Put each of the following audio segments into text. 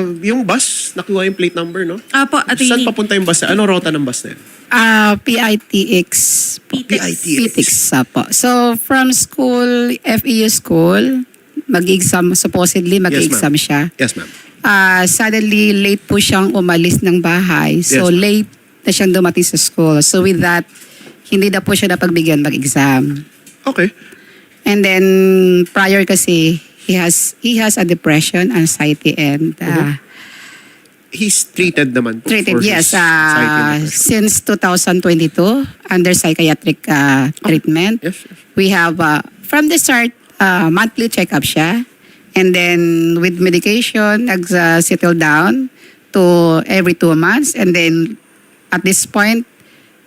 Ah, yung bus, nakuha yung plate number, no? Apo, Saan attorney. papunta yung bus? Ano rota ng bus na yun? Ah, PITX. PITX. PITX ah, po. So, from school, FEU school, mag-exam, supposedly mag-exam siya. Yes, ma'am. Ah, suddenly, late po siyang umalis ng bahay. So, Yes, ma'am. late na siyang dumating sa school. So, with that, hindi na po siya napagbigyan mag-exam. Okay. And then, prior kasi, he has he has a depression, anxiety, and uh, He's treated naman po treated, for his yes, uh, depression. since 2022 under psychiatric uh, treatment. Yes, yes. We have, uh, from the start, uh, monthly check-up siya. And then with medication, nag-settle down to every two months. And then at this point,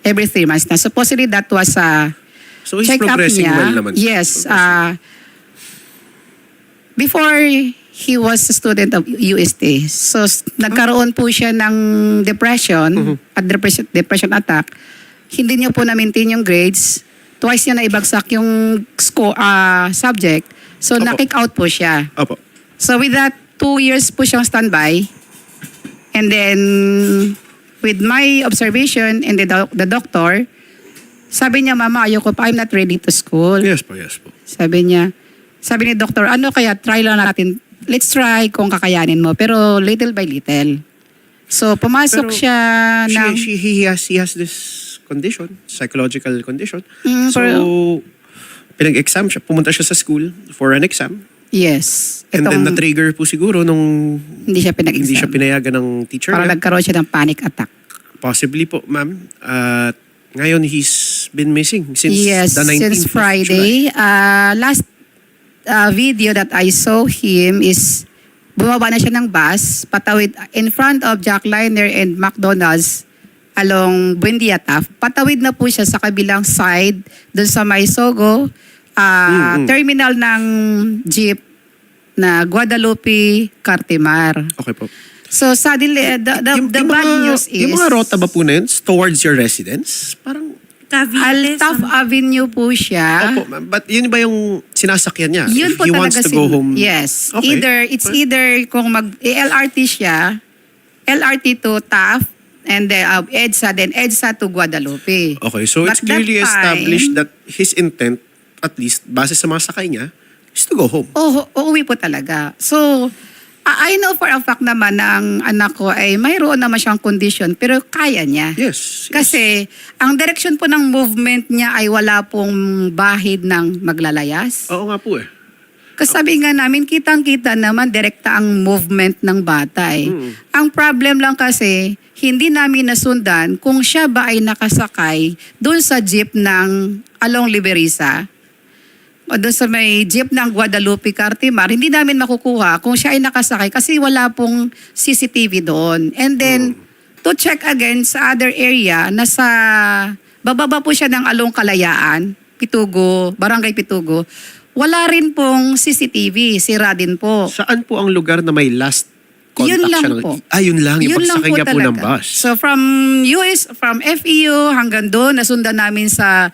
every three months na. Supposedly that was a So he's check-up progressing niya. well naman. Yes. Progressing. Uh, before he was a student of UST, so nagkaroon po siya ng depression Mm-hmm. at depression, depression attack. Hindi niya po na-maintain yung grades. Twice niya na ibagsak yung score, ah, subject. So, Opo. na-kick out po siya. Opo. So, with that, two years po siyang standby. And then, with my observation and the, doc- the doctor, sabi niya, Mama, ayoko pa, I'm not ready to school. Yes po, yes po. Sabi niya, sabi ni doktor, ano kaya, try lang natin. Let's try kung kakayanin mo. Pero little by little. So, pumasok Pero siya ng... She, she, he, has, he has this condition, psychological condition. Mm, so, pero- pinag-exam siya. Pumunta siya sa school for an exam. yes. And then Itong- na-trigger po siguro nung hindi siya pinag-exam. hindi siya pinayagan ng teacher niya. nagkaroon siya ng panic attack. Possibly po, ma'am. At ngayon, he's been missing since yes, the 19th since Friday. Uh, last uh, video that I saw him is bumaba na siya ng bus, patawid in front of Jack Liner and McDonald's along Buendia Taft. Patawid na po siya sa kabilang side dun sa Maisogo uh, Mm, mm. terminal ng jeep na Guadalupe Cartimar. Okay po. So suddenly, uh, the, the, Yung- the yung bad mga- news is... Yung mga rota ba po na yun, towards your residence? Parang, Cavite. Altaf Avenue po siya. opo, ma'am. But yun ba yung sinasakyan niya? Yun If po he talaga wants to sin- go home? Yes. Okay. Either, it's But- either kung mag, eh, LRT siya, LRT to Taft, and then uh, EDSA, then EDSA to Guadalupe. Okay, so it's But that clearly time- established that his intent, at least, base sa mga sakay niya, is to go home. Oh, uuwi po talaga. So, I I know for a fact naman na ang anak ko ay mayroon naman siyang condition, pero kaya niya. Yes. yes. Kasi, ang direction po ng movement niya ay wala pong bahid ng maglalayas. Oo nga po eh. Kasi sabi nga namin, kitang-kita naman direkta ang movement ng bata eh. Mm. Ang problem lang kasi, hindi namin nasundan kung siya ba ay nakasakay doon sa jeep ng Along Liberisa o doon sa may jeep ng Guadalupe Cartimar, hindi namin makukuha kung siya ay nakasakay kasi wala pong CCTV doon. And then, to check again sa other area, nasa bababa po siya ng Along Kalayaan, Pitugo, Barangay Pitugo, wala rin pong CCTV, sira din po. Saan po ang lugar na may last contact Yun lang siya? ng- po. Ah, yun lang. Yung Yun lang pagsakay po niya po ng bus. So from US, from FEU hanggang doon, nasundan namin sa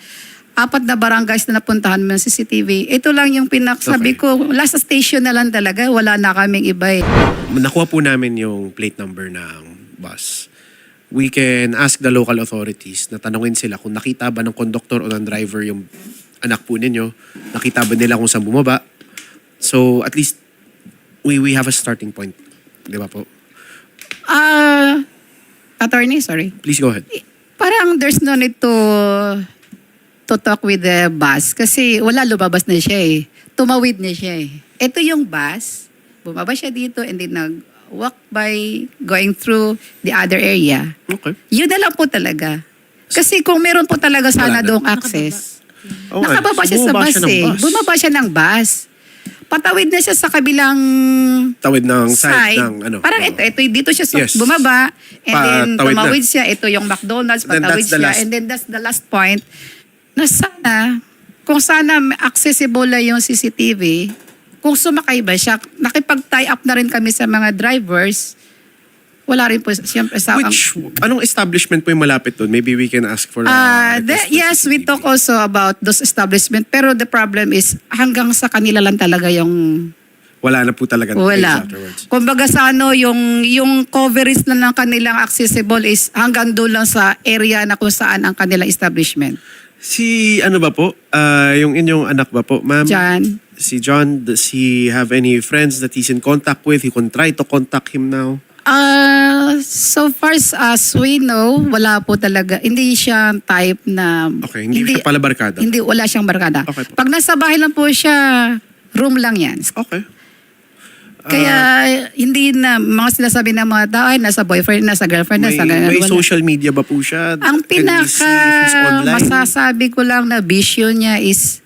apat na barangays na napuntahan mo ng CCTV. Ito lang yung pinaksabi Okay. ko, last station na lang talaga, wala na kaming iba eh. Nakuha po namin yung plate number ng bus. We can ask the local authorities na tanungin sila kung nakita ba ng conductor o ng driver yung anak po ninyo. Nakita ba nila kung saan bumaba. So at least we we have a starting point. Di ba po? Ah, attorney, sorry. Please go ahead. Parang there's no need to to talk with the bus kasi wala lumabas na siya eh. Tumawid na siya eh. Ito yung bus, bumaba siya dito and then nag-walk by going through the other area. Okay. Yun na lang po talaga. Kasi kung meron po talaga sana doong access, nga. nakababa siya sa bumaba bus siya ng eh. bus. Bumaba siya ng bus. Patawid na siya sa kabilang Tawid ng side, side. ng ano. Parang oo. ito, ito, dito siya sa Yes. bumaba. And Pa- then tawid na. tumawid siya. Ito yung McDonald's, Then patawid that's the siya. last. And then that's the last point na sana, kung sana accessible na yung CCTV, kung sumakay ba siya, nakipag-tie up na rin kami sa mga drivers, wala rin po, siyempre sa... Which, anong establishment po yung malapit doon? Maybe we can ask for Ah, the- yes, we talk also about those establishment. Pero the problem is, hanggang sa kanila lang talaga yung wala na po talaga Wala. afterwards. Kumbaga sa ano, yung, yung coverage na ng kanilang accessible is hanggang doon lang sa area na kung saan ang kanilang establishment. Si ano ba po? Ah, yung inyong anak ba po, ma'am? John? Si John, does he have any friends that he's in contact with? He can try to contact him now? Uh, so far as we know, wala po talaga. Hindi siya type na... Okay, hindi siya pala barkada. Hindi, wala siyang barkada. Okay po. Pag nasa bahay lang po siya, room lang yan. Okay. Kaya hindi na, mga sinasabi ng mga tao, ay nasa boyfriend, nasa girlfriend, May, nasa ganun. may Wala. social media ba po siya? Ang pinaka masasabi ko lang na bisyo niya is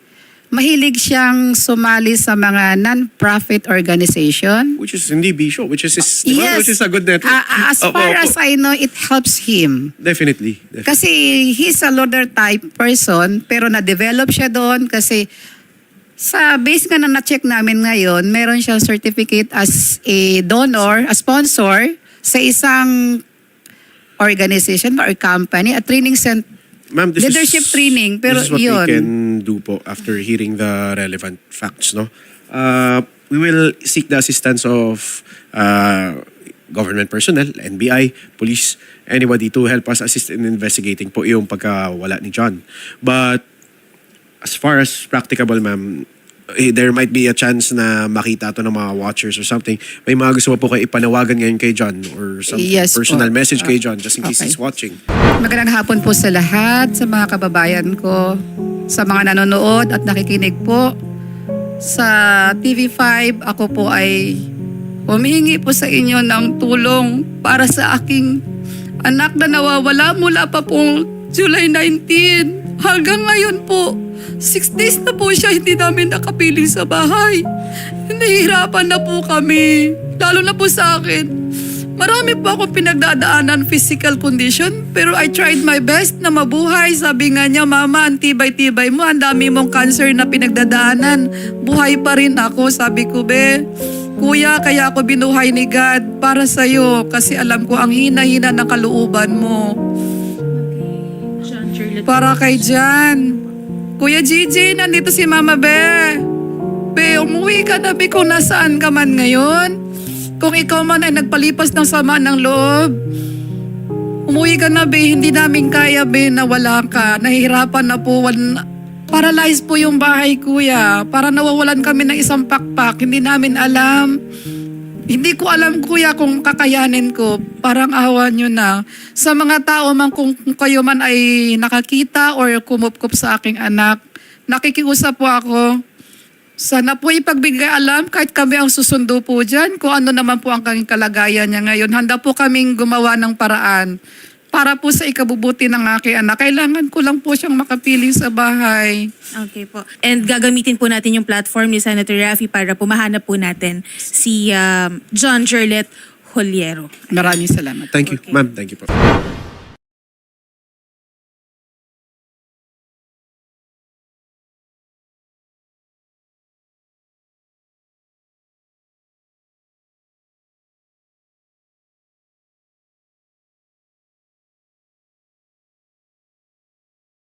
mahilig siyang sumali sa mga non-profit organization. Which is hindi bisyo, which is, is di ba? which is a good network. Ah, as Opo, far opo. as I know, it helps him. Definitely. definitely. Kasi he's a loader type person, pero na-develop siya doon kasi sa base nga na na-check namin ngayon, meron siyang certificate as a donor, a sponsor sa isang organization or company, a training center. Ma'am, this Leadership is, training, pero this is what yun. we can do po after hearing the relevant facts, no? Uh, we will seek the assistance of uh, government personnel, NBI, police, anybody to help us assist in investigating po yung pagkawala ni John. But as far as practicable, ma'am, eh, there might be a chance na makita to ng mga watchers or something. May mga gusto pa po kayo ipanawagan ngayon kay John or some Yes po. personal message kay John just in case okay. he's watching. Magandang hapon po sa lahat, sa mga kababayan ko, sa mga nanonood at nakikinig po. Sa TV5, ako po ay humihingi po sa inyo ng tulong para sa aking anak na nawawala mula pa pong July 19. Hanggang ngayon po, six days na po siya hindi namin nakapiling sa bahay. Nahihirapan na po kami. Lalo na po sa akin. Marami po akong pinagdadaanan physical condition pero I tried my best na mabuhay. Sabi nga niya, Mama, ang tibay-tibay mo, ang dami mong cancer na pinagdadaanan. Buhay pa rin ako. Sabi ko, be, Kuya, kaya ako binuhay ni God para sa'yo kasi alam ko ang hina-hina ng kalooban mo. Para kay Jan. Kuya Gigi, nandito si Mama Be. Be, umuwi ka na, Be, kung nasaan ka man ngayon. Kung ikaw man ay nagpalipas ng sama ng loob. Umuwi ka na, Be. Hindi namin kaya, Be, na wala ka. Nahihirapan na po. Wal- Paralyzed po yung bahay, Kuya. Para nawawalan kami ng isang pakpak. Hindi namin alam. Hindi ko alam kuya kung kakayanin ko. Parang awa nyo na. Sa mga tao man kung, kayo man ay nakakita or kumupkup sa aking anak, nakikiusap po ako. Sana po ipagbigay alam kahit kami ang susundo po dyan kung ano naman po ang kanyang kalagayan niya ngayon. Handa po kaming gumawa ng paraan para po sa ikabubuti ng aking anak. Kailangan ko lang po siyang makapiling sa bahay. Okay po. And gagamitin po natin yung platform ni Senator Raffy para po mahanap po natin si um, John Jerlet Holiero. Maraming salamat. Thank you, Okay. ma'am. Thank you po.